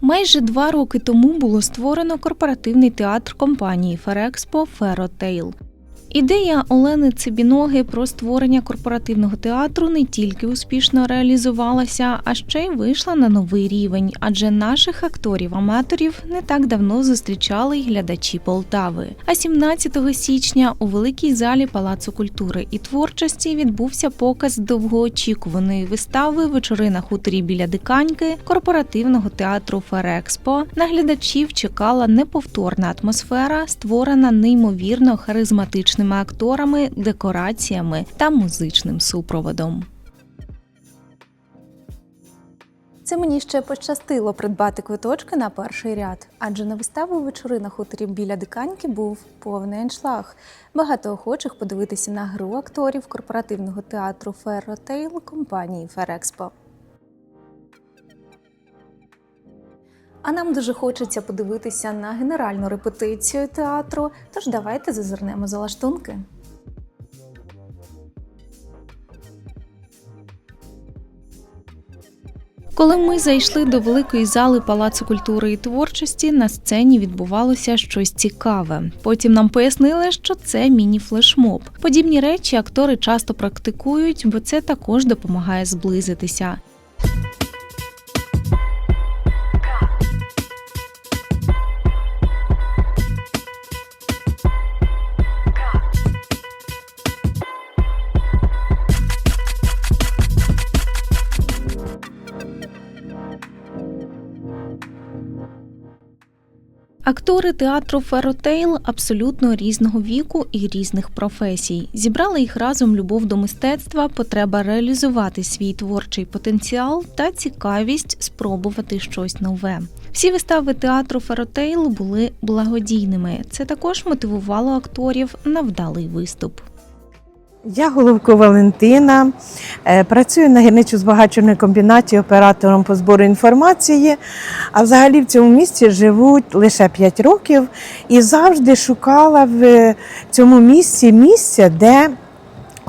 Майже два роки тому було створено корпоративний театр компанії Ферекспо Феротейл. Ідея Олени Цибіноги про створення корпоративного театру не тільки успішно реалізувалася, а ще й вийшла на новий рівень, адже наших акторів-аматорів не так давно зустрічали й глядачі Полтави. А 17 січня у великій залі Палацу культури і творчості відбувся показ довгоочікуваної вистави Вечори на хуторі біля диканьки корпоративного театру Ферекспо. На глядачів чекала неповторна атмосфера, створена неймовірно харизматичними акторами, декораціями та музичним супроводом. Це мені ще пощастило придбати квиточки на перший ряд, адже на виставу вечори на хуторі біля диканьки був повний аншлаг. Багато охочих подивитися на гру акторів корпоративного театру Ферротейл компанії Ферекспо. А нам дуже хочеться подивитися на генеральну репетицію театру, тож давайте зазирнемо за лаштунки. Коли ми зайшли до великої зали Палацу культури і творчості, на сцені відбувалося щось цікаве. Потім нам пояснили, що це міні-флешмоб. Подібні речі актори часто практикують, бо це також допомагає зблизитися. Актори театру Феротейл абсолютно різного віку і різних професій. Зібрали їх разом любов до мистецтва, потреба реалізувати свій творчий потенціал та цікавість спробувати щось нове. Всі вистави театру Феротейл були благодійними. Це також мотивувало акторів на вдалий виступ. Я Головко Валентина, е, працюю на гірничо-збагачувальному комбінаті оператором по збору інформації. А взагалі в цьому місті живуть лише 5 років і завжди шукала в цьому місці місця, де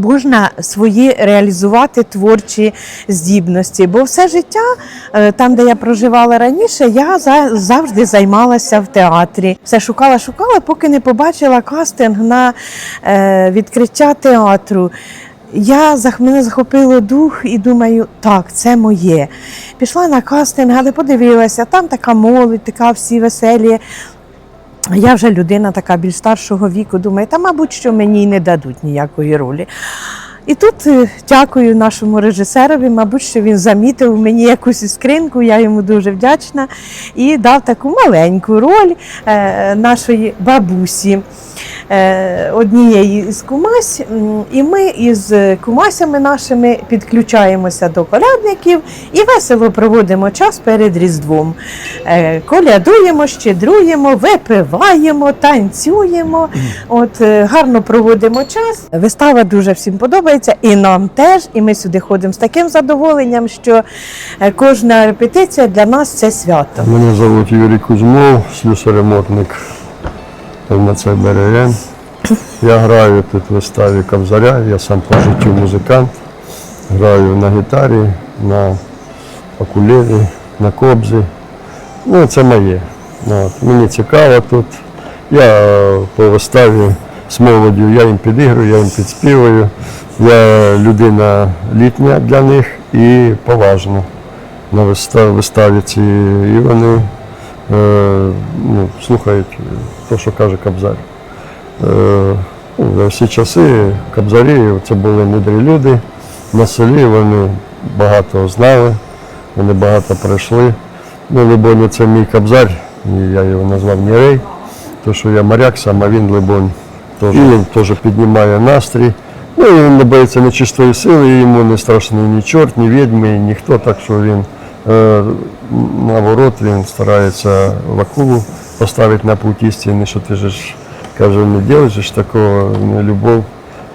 можна свої реалізувати творчі здібності. Бо все життя, е, там, де я проживала раніше, я завжди займалася в театрі. Все шукала, шукала, поки не побачила кастинг на е, відкриття театру. Я мене захопило дух і думаю, так, це моє. Пішла на кастинг, але подивилася, там така молодь, така всі веселі. Я вже людина така більш старшого віку, думаю, та, мабуть, що мені й не дадуть ніякої ролі. І тут е, дякую нашому режисерові, мабуть, що він замітив мені якусь іскринку, я йому дуже вдячна, і дав таку маленьку роль е, нашої бабусі, однієї з кумась. І ми із кумасями нашими підключаємося до колядників і весело проводимо час перед Різдвом. Е, Колядуємо, щедруємо, випиваємо, танцюємо. От е, гарно проводимо час. Вистава дуже всім подобається, і нам теж. І ми сюди ходимо з таким задоволенням, що е, кожна репетиція для нас це свято. Мене звуть Юрій Кузьмов, слюсаремонтник на ЦБРН. Я граю тут в виставі Кобзаря, я сам по життю музикант. Граю на гітарі, на окулєрі, на кобзі. Ну, це моє. От. Мені цікаво тут. Я е, по виставі з молоддю, я їм підігрую, я їм підспівую. Я людина літня для них і поважна на виставі, ці, і вони ну, слухають те, що каже Кобзар. Е, ну, за всі часи Кобзарі це були мудрі люди. На селі вони багато знали, вони багато пройшли. Ну, Либонь, це мій Кобзар, я його назвав Нірей, тому що я моряк сам, а він Либонь. Теж, він теж піднімає настрій. Ну, і він не боїться нечистої сили, і йому не страшний ні чорт, ні відьми, ніхто, так що він е, наоборот він старається вакулу поставити на путь істини, що ти ж каже, не ж такого, не любов,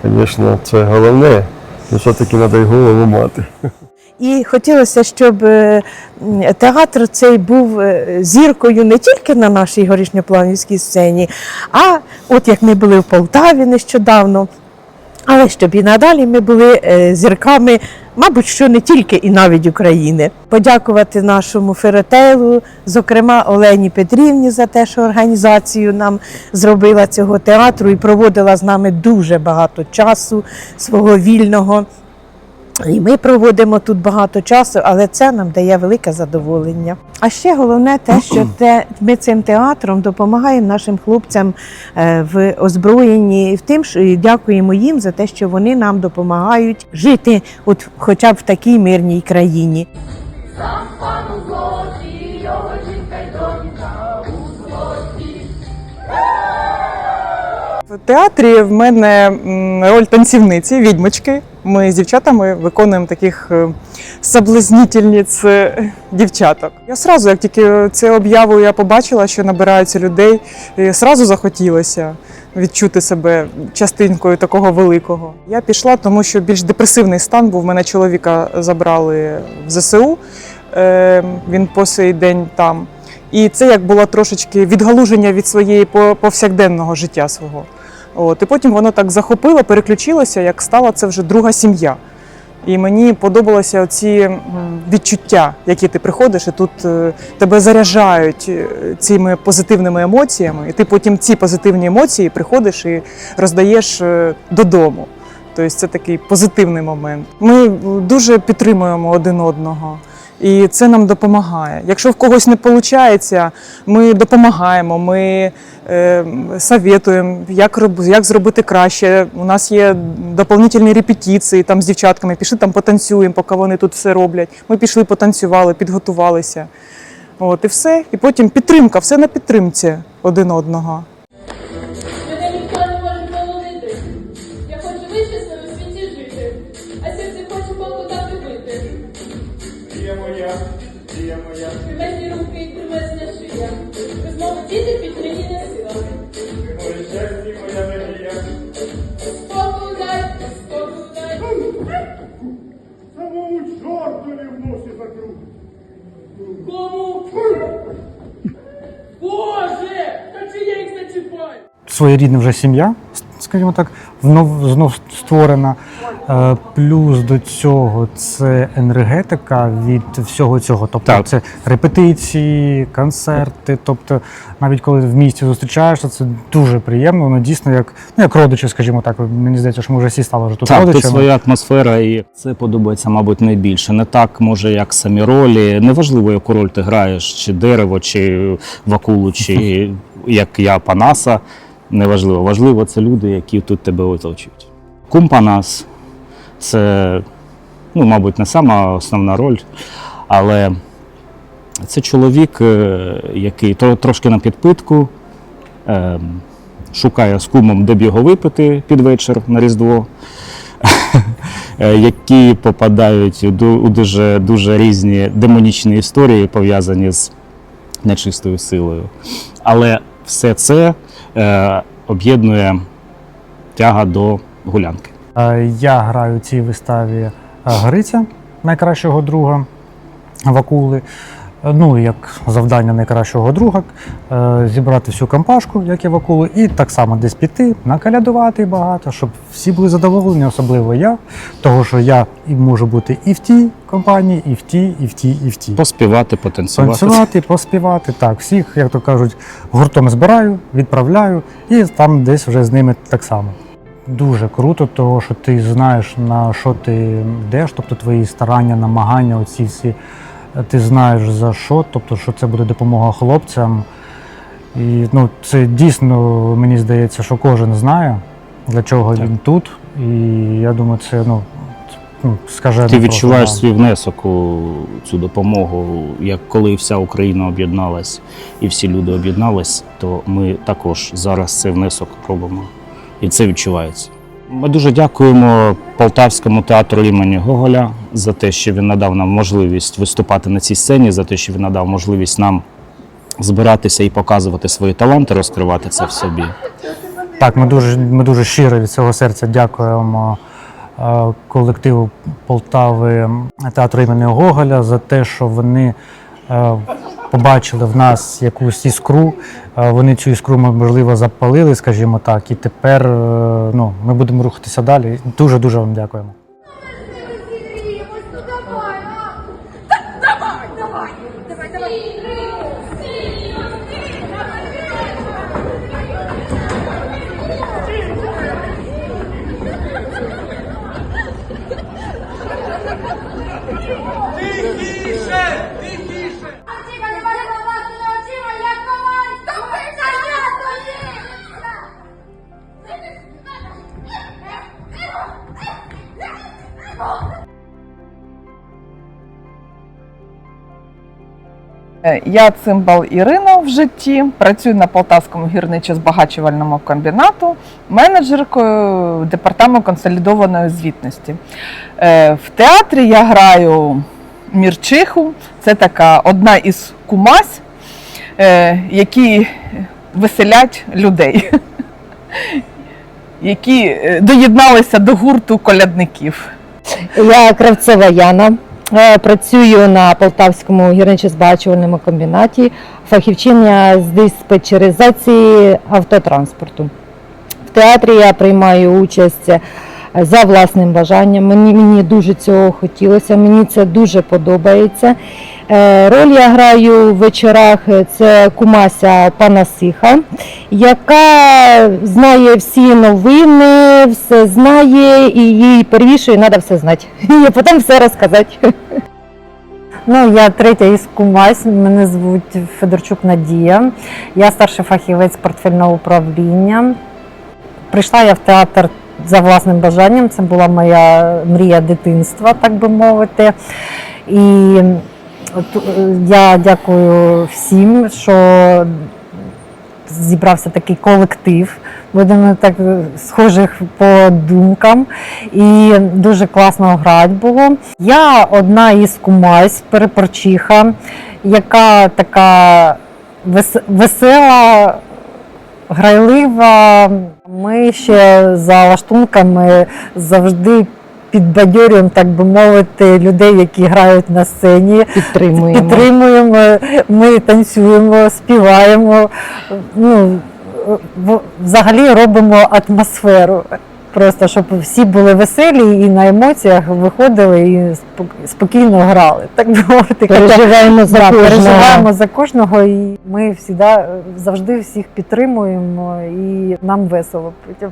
звісно, це головне, але все-таки треба й голову мати. І хотілося, щоб е, театр цей був е, зіркою не тільки на нашій горішньопланівській сцені, а от як ми були в Полтаві нещодавно. Але щоб і надалі ми були е, зірками, мабуть, що не тільки і навіть України. Подякувати нашому феротейлу, зокрема Олені Петрівні, за те, що організацію нам зробила цього театру і проводила з нами дуже багато часу свого вільного. І ми проводимо тут багато часу, але це нам дає велике задоволення. А ще головне те, що те, ми цим театром допомагаємо нашим хлопцям е, в озброєнні і в тим, що дякуємо їм за те, що вони нам допомагають жити, от хоча б в такій мирній країні. Театрі в мене роль танцівниці, відьмочки. Ми з дівчатами виконуємо таких е, соблазнітельниць е, дівчаток. Я сразу, як тільки це об'яву я побачила, що набираються людей, і сразу захотілося відчути себе частинкою такого великого. Я пішла, тому що більш депресивний стан був. Мене чоловіка забрали в ЗСУ. Е, Він по сей день там. І це як було трошечки відгалуження від своєї повсякденного життя свого. От, і потім воно так захопило, переключилося, як стала це вже друга сім'я. І мені подобалося ці відчуття, які ти приходиш, і тут е, тебе заряджають е, цими позитивними емоціями, і ти потім ці позитивні емоції приходиш і роздаєш е, додому. Тобто це такий позитивний момент. Ми дуже підтримуємо один одного. І це нам допомагає. Якщо в когось не виходить, ми допомагаємо, ми е, советуємо, як, роб- як зробити краще. У нас є доповнительні репетиції там з дівчатками. Пішли там потанцюємо, поки вони тут все роблять. Ми пішли, потанцювали, підготувалися. От і все. І потім підтримка, все на підтримці один одного. Моя, дія моя, Кремезні руки і кремезна шия. Без мого діти під мені не сила. моє щастя, моя надія. Спокою дай, спокою дай. Самому чорту не в носі закрут. Кому? Боже! Та чи я їх зачіпаю? своєрідна вже сім'я, скажімо так, знов, знов створена. Е, Плюс до цього це енергетика від всього цього. Тобто Так. це репетиції, концерти. Тобто, навіть коли в місті зустрічаєшся, це дуже приємно. Воно дійсно як, ну, як родичі, скажімо так. Мені здається, що ми вже всі стали вже тут Так, тут родичами. своя атмосфера, і це подобається, мабуть, найбільше. Не так, може, як самі ролі. Неважливо, яку роль ти граєш, чи дерево, чи вакулу, чи як я Панаса. Неважливо. Важливо, це люди, які тут тебе оточують. Кум Панас це, ну, мабуть, не сама основна роль, але це чоловік, е, який трошки на підпитку. ем, Шукає з кумом, де б його випити під вечір на Різдво. е, які попадають у дуже, дуже різні демонічні історії, пов'язані з нечистою силою. Але все це е, об'єднує тяга до гулянки. Е, Я граю у цій виставі е, Гриця, найкращого друга Вакули. Е, Ну, як завдання найкращого друга зібрати всю компашку, як і Вакули, і так само десь піти, накалядувати багато, щоб всі були задоволені, особливо я, того що я і можу бути і в тій компанії, і в тій, і в тій, і в тій. Поспівати, потанцювати. Танцювати, поспівати. Так, всіх, як то кажуть, гуртом збираю, відправляю і там десь вже з ними так само. Дуже круто, того, що ти знаєш на що ти йдеш, тобто твої старання, намагання, оці всі, е, ти знаєш за що, тобто, що це буде допомога хлопцям. І ну, це дійсно, мені здається, що кожен знає, для чого Так. він тут. І я думаю, це ну, ну скажено. Ти просто, відчуваєш да. свій внесок у цю допомогу. Як коли вся Україна об'єдналась і всі люди об'єднались, то ми також зараз цей внесок робимо. І це відчувається. Ми дуже дякуємо Полтавському театру імені Гоголя за те, що він надав нам можливість виступати на цій сцені, за те, що він надав можливість нам збиратися і показувати свої таланти, розкривати це в собі. Так, ми дуже, ми дуже щиро від цього серця дякуємо е, колективу Полтави театру імені Гоголя за те, що вони е, побачили в нас якусь іскру. Вони цю іскру можливо запалили, скажімо так, і тепер е, ну, ми будемо рухатися далі. Дуже дуже вам дякуємо. Я цимбал Ірина в житті, працюю на Полтавському гірничо-збагачувальному комбінату, менеджеркою департаменту консолідованої звітності. Е, В театрі я граю Мірчиху, це така одна із кумась, е, які веселять людей, які е, доєдналися до гурту колядників. Я Кравцева Яна. Е, Працюю на Полтавському гірничо-збагачувальному комбінаті, фахівчиня з диспетчеризації автотранспорту. В театрі я приймаю участь е, за власним бажанням. Мені, мені дуже цього хотілося, мені це дуже подобається. Е, Роль я граю в вечорах е, це кумася пана Сиха, яка знає всі новини, все знає і їй перевішує, треба все знати. І потім все розказати. Ну, я третя із кумась, мене звуть Федорчук Надія. Я старший фахівець портфельного управління. Прийшла я в театр за власним бажанням. Це була моя мрія дитинства, так би мовити. І е, я дякую всім, що зібрався такий колектив. Будемо так е, схожих по думкам. І дуже класно грати було. Я одна із кумась, перепорчиха, яка така вес- весела, грайлива. Ми ще за лаштунками завжди підбадьорюємо, так би мовити, людей, які грають на сцені. Підтримуємо. Підтримуємо, ми танцюємо, співаємо. Ну, взагалі робимо атмосферу. Просто щоб всі були веселі і на емоціях виходили і спок- спокійно грали. Так би мовити, переживаємо за кожного. переживаємо за кожного, і ми всі завжди всіх підтримуємо, і нам весело потім.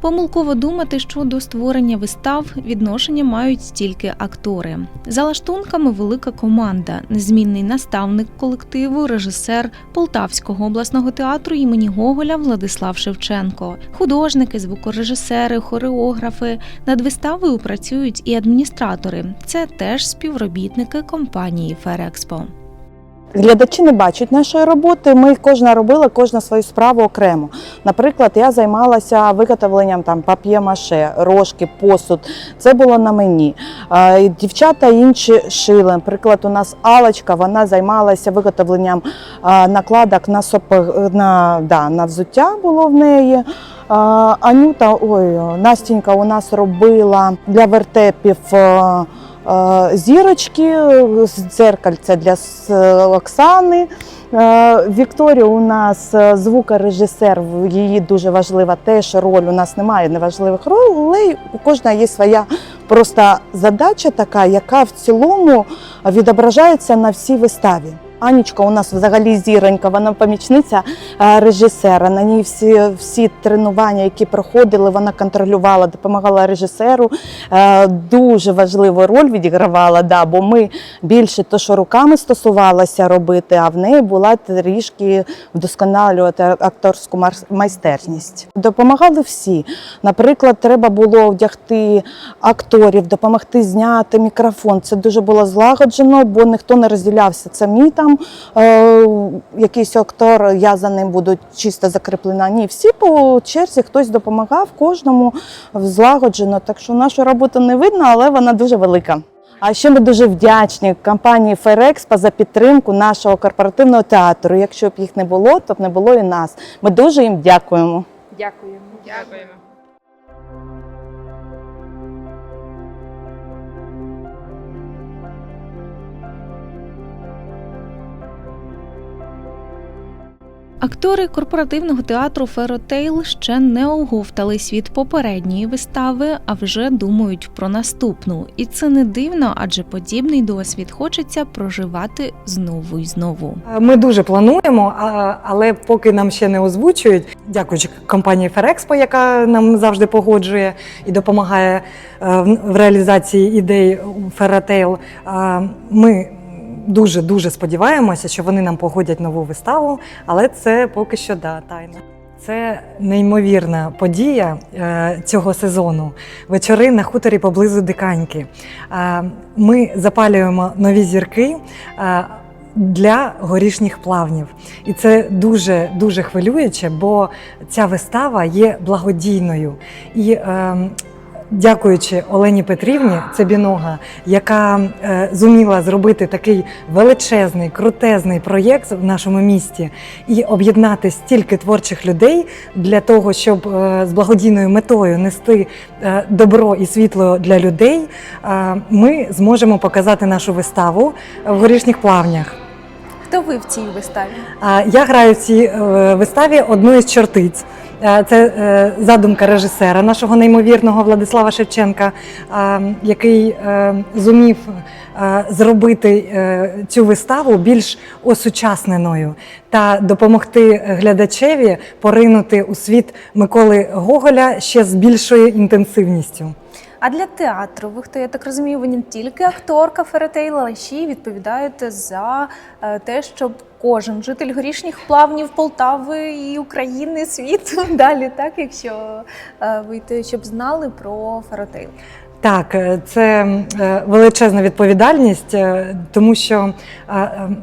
Помилково думати, що до створення вистав відношення мають тільки актори. За лаштунками велика команда, незмінний наставник колективу, режисер Полтавського обласного театру імені Гоголя Владислав Шевченко, художники, звукорежисери, хореографи. Над виставою працюють і адміністратори. Це теж співробітники компанії Ферекспо. Глядачі не бачать нашої роботи. Ми кожна робила кожна свою справу окремо. Наприклад, я займалася виготовленням там пап'є-маше, рожки, посуд. Це було на мені. Дівчата інші шили. Наприклад, у нас Алочка, вона займалася виготовленням накладок на сопа- на, да, на взуття було в неї. Анюта, ой, Настінька у нас робила для вертепів. Е, Зірочки, дзеркальце для Оксани. Е, Вікторія у нас е, звукорежисер, її дуже важлива теж роль. У нас немає неважливих ролей. У кожна є своя просто задача така, яка в цілому відображається на всій виставі. Анічка у нас взагалі зіронька, вона помічниця е, режисера. На ній всі, всі тренування, які проходили, вона контролювала, допомагала режисеру. Е, Дуже важливу роль відігравала, да, бо ми більше то, що руками стосувалося робити, а в неї була трішки вдосконалювати акторську майстерність. Допомагали всі. Наприклад, треба було вдягти акторів, допомогти зняти мікрофон. Це дуже було злагоджено, бо ніхто не розділявся. Це мій там е, якийсь актор, я за ним буду чисто закріплена. Ні, всі по черзі хтось допомагав кожному злагоджено. Так що нашу роботу не видно, але вона дуже велика. А ще ми дуже вдячні компанії Ферекспо за підтримку нашого корпоративного театру. Якщо б їх не було, то б не було і нас. Ми дуже їм дякуємо. Дякуємо. Дякуємо. Актори корпоративного театру Феротейл ще не оговтались від попередньої вистави, а вже думають про наступну. І це не дивно, адже подібний досвід хочеться проживати знову і знову. Ми дуже плануємо, але поки нам ще не озвучують, дякуючи компанії Ферекспо, яка нам завжди погоджує і допомагає е, в- реалізації ідей Ферратейл. Ми дуже дуже сподіваємося, що вони нам погодять нову виставу, але це поки що да, тайна. Це неймовірна подія е, цього сезону. Вечори на хуторі поблизу Диканьки. Е, Ми запалюємо нові зірки. е, Для горішніх плавнів, і це дуже дуже хвилююче, бо ця вистава є благодійною. І е, дякуючи Олені Петрівні Цебінога, яка е, зуміла зробити такий величезний, крутезний проєкт в нашому місті і об'єднати стільки творчих людей для того, щоб е, з благодійною метою нести е, добро і світло для людей, ми зможемо показати нашу виставу в горішніх плавнях. Хто ви в цій виставі? Я граю в цій е, виставі одну із чортиць. Е, Це е, задумка режисера нашого неймовірного Владислава Шевченка, який зумів зробити цю виставу більш осучасненою та допомогти глядачеві поринути у світ Миколи Гоголя ще з більшою інтенсивністю. А для театру ви хто я так розумію, ви не тільки акторка Феретейла але ще й відповідаєте за е, те, щоб кожен житель горішніх плавнів Полтави і України, світу далі, так якщо ви вийти, щоб знали про Феротейл. Так, е, це е, величезна відповідальність, е, тому що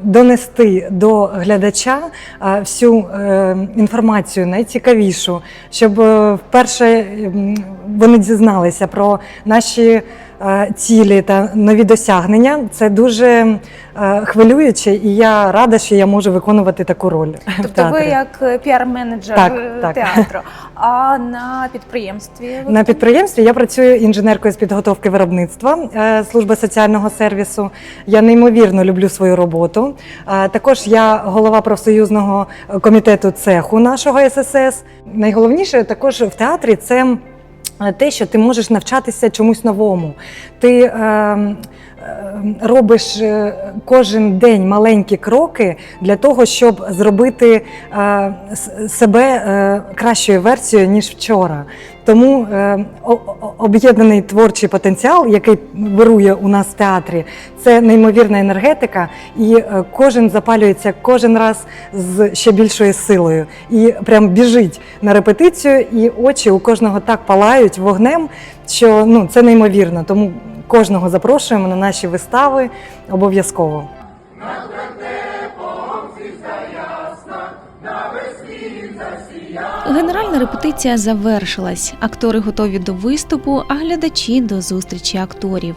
донести до глядача всю інформацію найцікавішу, щоб вперше вони дізналися про наші цілі та нові досягнення. Це дуже е, хвилююче, і я рада, що я можу виконувати таку роль. в Тобто ви як е, піар-менеджер Так, е, так. театру, а на підприємстві ви На підприємстві я працюю інженеркою з підготовки виробництва е, служби соціального сервісу. Я неймовірно люблю свою роботу. Е, Також я голова профсоюзного комітету цеху нашого ССС. Найголовніше також в театрі це. Е, Те, що ти можеш навчатися чомусь новому, ти е, робиш е, кожен день маленькі кроки для того, щоб зробити е, себе е, кращою версією ніж вчора. Тому е, об'єднаний творчий потенціал, який вирує у нас в театрі, це неймовірна енергетика, і е, кожен запалюється кожен раз з ще більшою силою. І прям біжить на репетицію, і очі у кожного так палають вогнем, що ну це неймовірно. Тому кожного запрошуємо на наші вистави обов'язково. Генеральна репетиція завершилась. Актори готові до виступу, а глядачі до зустрічі акторів.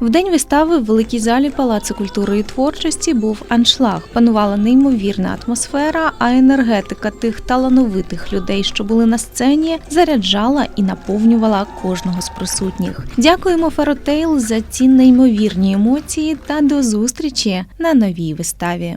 В день вистави в великій залі Палацу культури і творчості був аншлаг. Панувала неймовірна атмосфера, а енергетика тих талановитих людей, що були на сцені, заряджала і наповнювала кожного з присутніх. Дякуємо Феротейл за ці неймовірні емоції та до зустрічі на новій виставі.